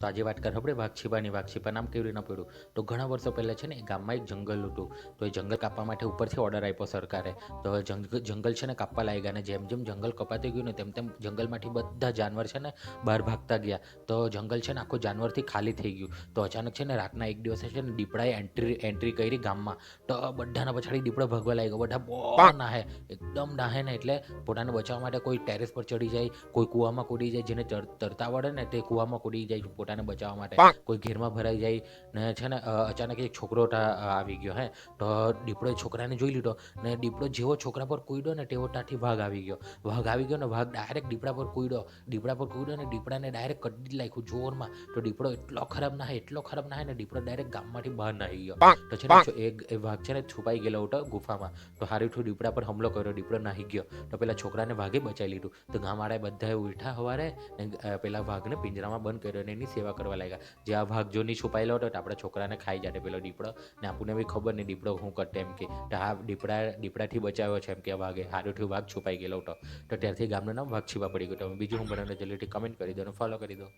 તો આજે વાત કરીએ આપણે વાઘછીપાની. વાઘછીપા નામ કેવી રીતના પડ્યું? તો ઘણા વર્ષો પહેલાં છે ને, એ ગામમાં એક જંગલ હતું. તો એ જંગલ કાપવા માટે ઉપરથી ઓર્ડર આપ્યો સરકારે. તો હવે જંગ- જંગલ છે ને કાપવા લાગ્યા ને જેમ જેમ જંગલ કપાતી ગયું ને, તેમ તેમ જંગલમાંથી બધા જાનવર છે ને બહાર ભાગતા ગયા. તો જંગલ છે ને આખું જાનવરથી ખાલી થઈ ગયું. તો અચાનક છે ને રાતના એક દિવસે છે ને દીપડાએ એન્ટ્રી એન્ટ્રી કરી ગામમાં. તો બધાના પછાડી દીપડો ભગવા લાગ્યો. બધા બહુ નાહે. એકદમ નાહે ને એટલે પોતાને બચાવવા માટે કોઈ ટેરેસ પર ચડી જાય, કોઈ કૂવામાં કૂદી જાય, જેને તરતા વળે ને તે કૂવામાં કૂદી જાય પોતાને બચાવવા માટે કોઈ ઘેરમાં ભરાઈ જાય ને છે ને અચાનક એક છોકરો આવી ગયો હે. તો દીપડોએ છોકરાને જોઈ લીધો ને દીપડો જેવો છોકરા પર કૂદ્યો ને તેવો ત્યાંથી વાઘ આવી ગયો. વાઘ આવી ગયો ને વાઘ ડાયરેક્ટ દીપડા પર કૂદ્યો દીપડા પર કૂદ્યો ને દીપડાને ડાયરેક્ટ કડી જ નાખ્યું જોરમાં. તો દીપડો એટલો ખરાબ ના એટલો ખરાબ ના ને દીપડો ડાયરેક્ટ ગામમાંથી બહાર નાહી ગયો. તો છે ને એ વાઘ છે ને છુપાઈ ગયેલો હતો ગુફામાં. તો હારીઠું દીપડા પર હમલો કર્યો દીપડો નાહી ગયો. તો પેલા છોકરાને વાઘે બચાવી લીધું. તો ગામવાળાએ બધાએ ઉઠા હવારે ને પેલા વાઘને પિંજરામાં બંધ કર્યો અને એની સેવા કરવા લાગ્યા. જે આ ભાગ જો નહીં છુપાયેલો હતો તો આપણા છોકરાને ખાઈ જાતે પેલો દીપડો. ને આપણને બી ખબર નહીં દીપડો શું કરતે એમ કે હા, દીપડા, દીપડાથી બચાવ્યો છે એમ કે આ વાઘે હારું થયું વાઘ છુપાઈ ગયેલો હતો. તો ત્યારથી ગામનું નામ ભાગ છીપા પડી ગયું તમે બીજું હું બનાવીને જલ્દીથી કમેન્ટ કરી દો અને ફોલો કરી દો.